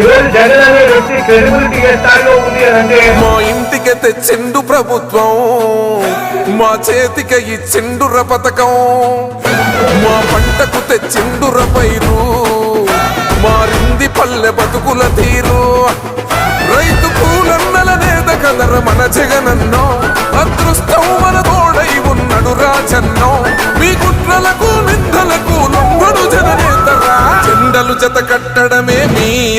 ఈరోజు జగన్ అనే వ్యక్తి క్రెడిబిలిటీ ఏ స్థాయిలో ఉంది అని అంటే మా ఇంటికి తెచ్చిండు ప్రభుత్వం మా చేతికి ఇచ్చిండుర పథకం మా పంటకు తెచ్చిండుర పైరు మారింది పల్లె బతుకుల తీరు. రైతు కూలన్నల నేత కదర మన జగనన్నో అదృష్టం మన తోడై ఉన్నడు రాజన్నో. మీ కుట్రలకు నిందలకు లొంగడు జననేతరా జెండలు జత కట్టడం